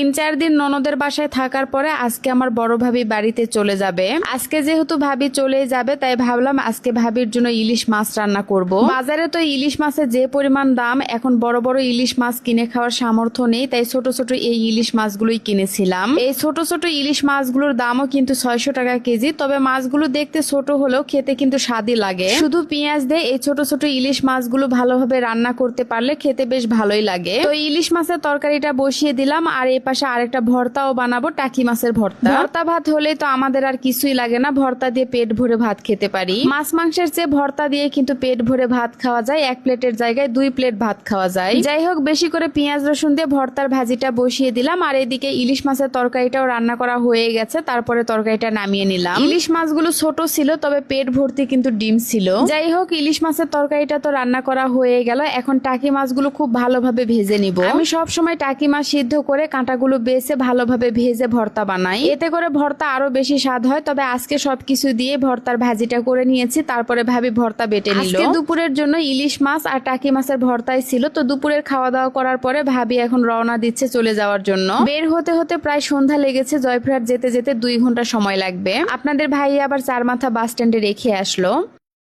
তিন চার দিন ননদের বাসায় থাকার পরে আজকে আমার বড় ভাবি বাড়িতে চলে যাবে। আজকে যেহেতু ভাবি চলে যাবে, তাই ভাবলাম আজকে ভাবির জন্য ইলিশ মাছ রান্না করব। বাজারে তো ইলিশ মাছের যে পরিমাণ দাম, এখন বড় বড় ইলিশ মাছ কিনে খাওয়ার সামর্থ্য নেই, তাই ছোট ছোট এই ইলিশ মাছগুলোই কিনেছিলাম। এই ছোট ছোট ইলিশ মাছগুলোর দামও কিন্তু ছয়শো টাকা কেজি, তবে মাছগুলো দেখতে ছোট হলেও খেতে কিন্তু স্বাদই লাগে। শুধু পেঁয়াজ দিয়ে এই ছোট ছোট ইলিশ মাছগুলো ভালোভাবে রান্না করতে পারলে খেতে বেশ ভালোই লাগে। তো ইলিশ মাছের তরকারিটা বসিয়ে দিলাম, আর এই পাশে আরেকটা ভর্তাও বানাবো, টাকি মাছের ভর্তা। ভর্তা ভাত হলেই তো আমাদের আর কিছুই লাগে না, ভর্তা দিয়ে পেট ভরে ভাত খেতে পারি। মাছ মাংসের চেয়ে ভর্তা দিয়ে কিন্তু পেট ভরে ভাত খাওয়া যায়, এক প্লেটের জায়গায় দুই প্লেট ভাত খাওয়া যায়। যাই হোক, বেশি করে পেঁয়াজ রসুন দিয়ে ভর্তার ভাজিটা বসিয়ে দিলাম, আর এদিকে ইলিশ মাছের তরকারিটাও রান্না করা হয়ে গেছে, তারপরে তরকারিটা নামিয়ে নিলাম। ইলিশ মাছগুলো ছোট ছিল, তবে পেট ভর্তি কিন্তু ডিম ছিল। যাই হোক, ইলিশ মাছের তরকারিটা তো রান্না করা হয়ে গেল, এখন টাকি মাছগুলো খুব ভালোভাবে ভেজে নিব। আমি সব সময় টাকি মাছ সিদ্ধ করে কাঁটাগুলো বেছে ভালোভাবে ভেজে ভর্তা বানাই। এতে করে ভর্তা আরও বেশি স্বাদ হয়, তবে আজকে সবকিছু দিয়ে ভর্তার ভাজিটা করে নিয়েছি, তারপরে ভাবি ভর্তা বেটে নিল। দুপুরের জন্য ইলিশ মাছ আর টাকি মাছের ভর্তাই ছিল, তো দুপুরের খাওয়া দাওয়া করার পরে ভাবি এখন রওনা দিচ্ছে চলে যাওয়ার জন্য। বের হতে হতে প্রায় সন্ধ্যা লেগেছে জয়ফ্রাট যেতে যেতে দুই ঘণ্টা সময় লাগবে। আপনাদের ভাই আবার চার মাথা বাস স্ট্যান্ডে রেখে আসলো।